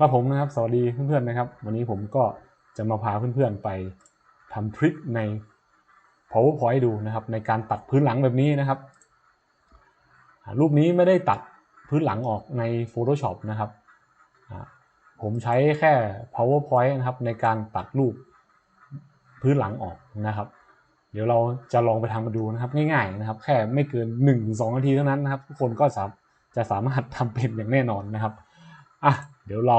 ครับผมนะครับ สวัสดีเพื่อนๆนะครับ วันนี้ผมก็จะมาพาเพื่อนๆไปทำทริคใน PowerPoint ดูนะครับ ในการตัดพื้นหลังแบบนี้นะครับ รูปนี้ไม่ได้ตัดพื้นหลังออกใน Photoshop นะครับ ผมใช้แค่ PowerPoint นะครับในการตัดรูปพื้นหลังออกนะครับ เดี๋ยวเราจะลองไปทำมาดูนะครับง่ายๆนะครับ แค่ไม่เกิน 1-2นาทีเท่านั้นนะครับ ทุกคนก็สามจะสามารถทำเป็นอย่างแน่นอนนะครับอะ เดี๋ยวเรา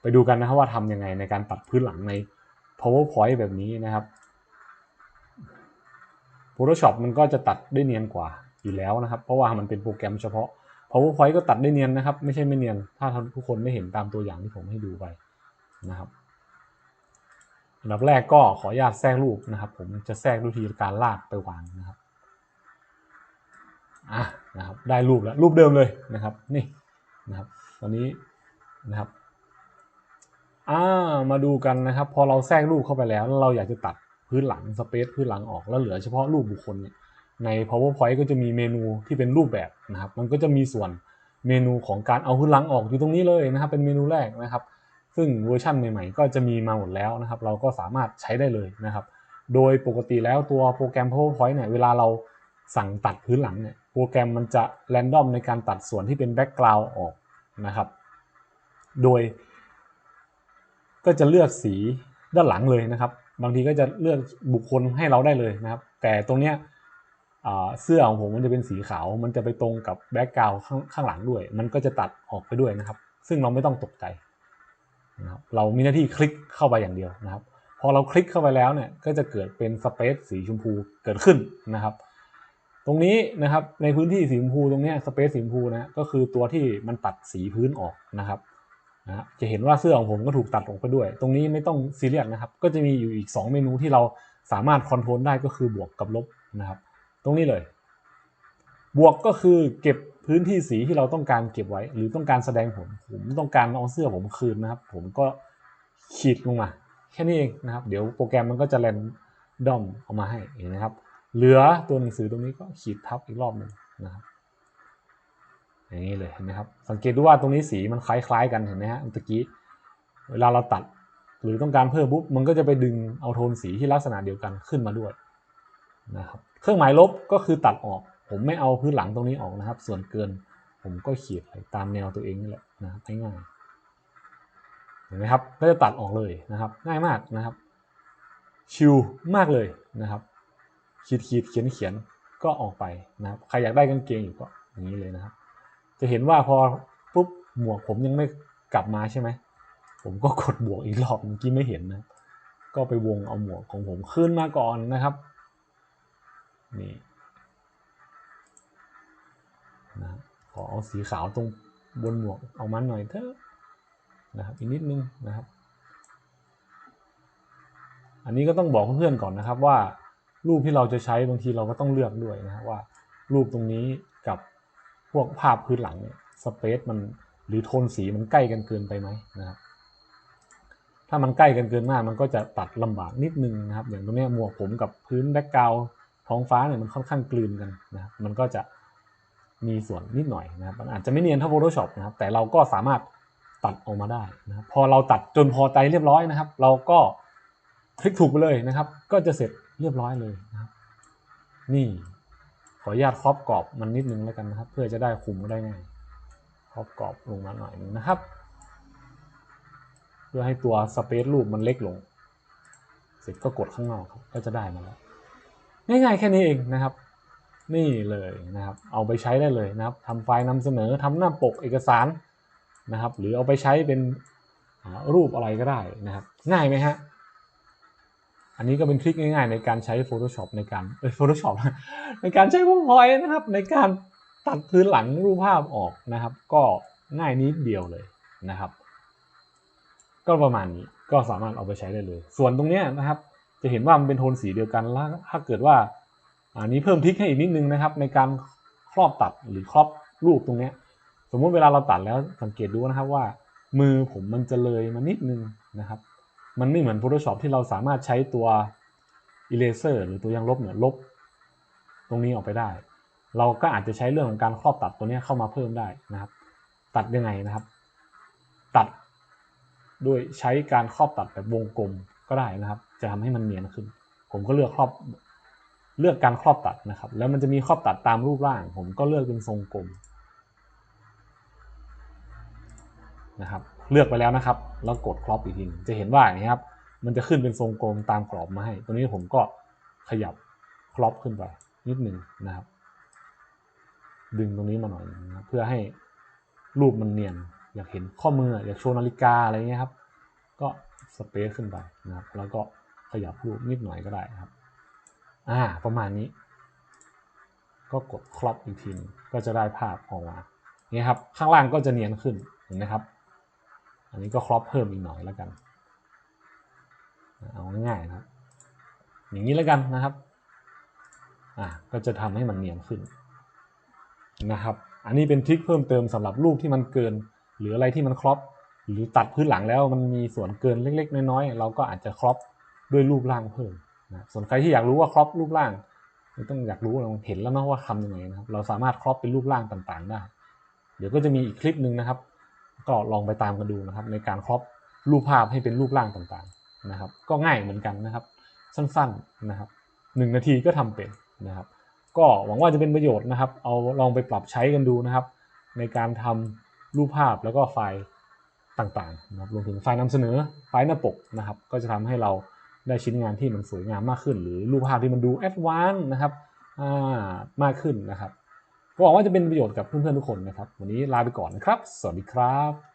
ไปดูกันนะครับว่าทำยังไงในการตัดพื้นหลังใน PowerPoint แบบนี้นะครับ Photoshop มันก็จะตัดได้เนียนกว่าอยู่แล้วนะครับ เพราะว่ามันเป็นโปรแกรมเฉพาะ PowerPoint ก็ตัดได้เนียนนะครับ ไม่ใช่ไม่เนียน ถ้าทุกคนได้เห็นตามตัวอย่างที่ผมให้ดูไปนะครับอันดับแรกก็ขออนุญาตแทรกรูปนะครับ ผมจะแทรกวิธีการลากไปวางนะครับอะนะครับ ได้รูปแล้วรูปเดิมเลยนะครับ นี่นะครับ ตอนนี้ นะครับอ่ามาดูกันนะครับ พอเราแทรกรูปเข้าไปแล้ว เราอยากจะตัดพื้นหลังสเปซพื้นหลังออกแล้วเหลือเฉพาะรูปบุคคลเนี่ยใน powerpoint ก็จะมีเมนูที่เป็นรูปแบบนะครับ มันก็จะมีส่วนเมนูของการเอาพื้นหลังออกอยู่ตรงนี้เลยนะครับ เป็นเมนูแรกนะครับ ซึ่งเวอร์ชันใหม่ๆ ก็จะมีมาหมดแล้วนะครับ เราก็สามารถใช้ได้เลยนะครับ โดยปกติแล้วตัวโปรแกรม powerpoint เนี่ยเวลาเราสั่งตัดพื้นหลังเนี่ยโปรแกรมมันจะแรนดอมในการตัดส่วนที่เป็นแบ็กกราวด์ออกนะครับ โดย ก็จะเลือกสีด้านหลังเลยนะครับ บางทีก็จะเลือกบุคคลให้เราได้เลยนะครับ แต่ตรงเนี้ยเสื้อของผมมันจะเป็นสีขาว มันจะไปตรงกับแบ็กกราวด์ข้างข้างหลังด้วย มันก็จะตัดออกไปด้วยนะครับ ซึ่งเราไม่ต้องตกใจนะครับเรามีหน้าที่คลิกเข้าไปอย่างเดียวนะครับ พอเราคลิกเข้าไปแล้วเนี่ย ก็จะเกิดเป็นสเปซสีชมพูเกิดขึ้นนะครับ ตรงนี้นะครับ ในพื้นที่สีชมพูตรงนี้สเปซสีชมพูนะ ก็คือตัวที่มันตัดสีพื้นออกนะครับ นะจะเห็นว่าเสื้อของผมก็ถูกตัดออกไปด้วย ตรงนี้ไม่ต้องซีเรียสนะครับ ก็จะมีอยู่อีก 2 เมนูที่เราสามารถคอนโทรลได้ก็คือบวกกับลบนะครับ ตรงนี้เลย บวกก็คือเก็บพื้นที่สีที่เราต้องการเก็บไว้ หรือต้องการแสดงผลผมต้องการเอาเสื้อผมคืนนะครับ ผมก็ขีดลงมา แค่นี้เองนะครับ เดี๋ยวโปรแกรมมันก็จะแรนดอมเอามาให้เห็นไหมครับ เหลือตัวหนังสือตรงนี้ก็ขีดทับอีกรอบหนึ่งนะครับ อย่างนี้เลยเห็นไหมครับ สังเกตดูว่าตรงนี้สีมันคล้ายๆ กันเห็นไหมฮะเมื่อกี้ เวลาเราตัดหรือต้องการเพิ่มปุ๊บมันก็จะไปดึงเอาโทนสีที่ลักษณะเดียวกันขึ้นมาด้วยนะครับ เครื่องหมายลบก็คือตัดออก ผมไม่เอาพื้นหลังตรงนี้ออกนะครับ ส่วนเกินผมก็ขีดไปตามแนวตัวเองนี่แหละนะครับง่ายๆเห็นไหมครับ ก็จะตัดออกเลยนะครับ ง่ายมากนะครับ ชิลมากเลยนะครับ ขีดขีดเขียนเขียนก็ออกไปนะครับ ใครอยากได้กางเกงอยู่ก็อย่างนี้เลยนะครับ จะเห็นว่าพอปุ๊บหมวกผมยังไม่กลับมาใช่ไหม ผมก็กดบวกอีกรอบเมื่อกี้ไม่เห็นนะ ก็ไปวงเอาหมวกของผมขึ้นมาก่อนนะครับ นี่นะขอเอาสีขาวตรงบนหมวกเอามันหน่อยเถอะนะครับอีกนิดนึงนะครับ อันนี้ก็ต้องบอกเพื่อนๆก่อนนะครับว่า รูปที่เราจะใช้บางทีเราก็ต้องเลือกด้วยนะว่า รูปตรงนี้กับ พวกภาพพื้นหลังเนี่ยสเปซมันหรือโทนสีมันใกล้กันเกินไปไหมนะครับ ถ้ามันใกล้กันเกินมากมันก็จะตัดลำบากนิดนึงนะครับ อย่างตรงนี้หมวกผมกับพื้นแบ็กกราวท้องฟ้าเนี่ยมันค่อนข้างกลืนกันนะครับมันก็จะมีส่วนนิดหน่อยนะครับมันอาจจะไม่เนียนเท่า Photoshop นะครับ แต่เราก็สามารถตัดออกมาได้นะครับพอเราตัดจนพอใจเรียบร้อยนะครับ เราก็คลิกถูกไปเลยนะครับ ก็จะเสร็จเรียบร้อยเลยนะครับ นี่ ขออนุญาตครอบกรอบมันนิดนึงแล้วกันนะครับ เพื่อจะได้คุมได้ง่ายครอบกรอบลงมาหน่อยนึงนะครับ เพื่อให้ตัวสเปซรูปมันเล็กลง เสร็จก็กดข้างนอกครับก็จะได้มาแล้วง่ายๆแค่นี้เองนะครับ นี่เลยนะครับ เอาไปใช้ได้เลยนะครับทำไฟล์นำเสนอทำหน้าปกเอกสารนะครับ หรือเอาไปใช้เป็นรูปอะไรก็ได้นะครับ ง่ายไหมฮะ อันนี้ก็เป็นทริคง่าย ๆ ในการใช้ Photoshop ในการเอ้ย Photoshop ในการใช้ PowerPoint นะครับ ในการตัดพื้นหลังรูปภาพออกนะครับ ก็ง่ายนิดเดียวเลยนะครับ ก็ประมาณนี้ก็สามารถเอาไปใช้ได้เลย ส่วนตรงเนี้ยนะครับ จะเห็นว่ามันเป็นโทนสีเดียวกันแล้วถ้าเกิดว่าอันนี้เพิ่มทริคให้อีกนิดนึงนะครับ ในการครอบตัดหรือครอบรูปตรงเนี้ยสมมุติเวลาเราตัดแล้วสังเกตดูนะครับว่า มือผมมันจะเลยมานิดนึงนะครับ มันไม่เหมือน Photoshop ที่เราสามารถใช้ตัว Eraser หรือตัวยางลบเนี่ยลบ ตรงนี้ออกไปได้ เราก็อาจจะใช้เรื่องของการครอบตัดตัวนี้เข้ามาเพิ่มได้นะครับ ตัดยังไงนะครับ ตัดโดยใช้การครอบตัดแบบวงกลมก็ได้นะครับ จะทำให้มันเนียนขึ้น ผมก็เลือกครอบเลือกการครอบตัดนะครับ แล้วมันจะมีครอบตัดตามรูปร่าง ผมก็เลือกเป็นทรงกลมนะครับ เลือกไปแล้วนะครับ แล้วกดครอบอีกทีหนึ่งจะเห็นว่าอย่างนี้ครับมันจะขึ้นเป็นทรงกลมตามกรอบมาให้ ตัวนี้ผมก็ขยับครอบขึ้นไปนิดหนึ่งนะครับ ดึงตรงนี้มาหน่อยนะเพื่อให้รูปมันเนียน อยากเห็นข้อมือ อยากโชว์นาฬิกาอะไรเงี้ยครับ ก็สเปซขึ้นไปนะครับ แล้วก็ขยับรูปนิดหน่อยก็ได้ครับ อ่า ประมาณนี้ ก็กดครอปอีกทีหนึงก็จะได้ภาพออกมาเนี่ยครับ ข้างล่างก็จะเนียนขึ้น เห็นไหมครับ อันนี้ก็ครอปเพิ่มอีกหน่อยแล้วกัน เอาง่ายๆนะครับ อย่างนี้แล้วกันนะครับอ่าก็จะทำให้มันเนียนขึ้นนะครับ อันนี้เป็นทริคเพิ่มเติมสำหรับรูปที่มันเกิน หรืออะไรที่มันครอปหรือตัดพื้นหลังแล้วมันมีส่วนเกินเล็ก ๆ น้อยๆเราก็อาจจะครอปด้วยรูปร่างเพิ่มนะส่วนใครที่อยากรู้ว่าครอปรูปร่างไม่ต้องอยากรู้เราเห็นแล้วเนาะว่าทำยังไงนะครับ เราสามารถครอปเป็นรูปร่างต่างๆได้ เดี๋ยวก็จะมีอีกคลิปหนึ่งนะครับ ก็ลองไปตามกันดูนะครับ ในการครอปรูปภาพให้เป็นรูปร่างต่างๆนะครับ ก็ง่ายเหมือนกันนะครับ สั้นๆนะครับหนึ่งนาทีก็ทำเป็นนะครับ ก็หวังว่าจะเป็นประโยชน์นะครับ เอาลองไปปรับใช้กันดูนะครับ ในการทำรูปภาพแล้วก็ไฟล์ต่างๆนะครับรวมถึงไฟล์นำเสนอไฟล์หน้าปกนะครับ ก็จะทำให้เราได้ชิ้นงานที่มันสวยงามมากขึ้น หรือรูปภาพที่มันดูแอดวานซ์นะครับมากขึ้นนะครับ หวังว่าจะเป็นประโยชน์กับเพื่อนๆทุกคนนะครับ วันนี้ลาไปก่อนนะครับ สวัสดีครับ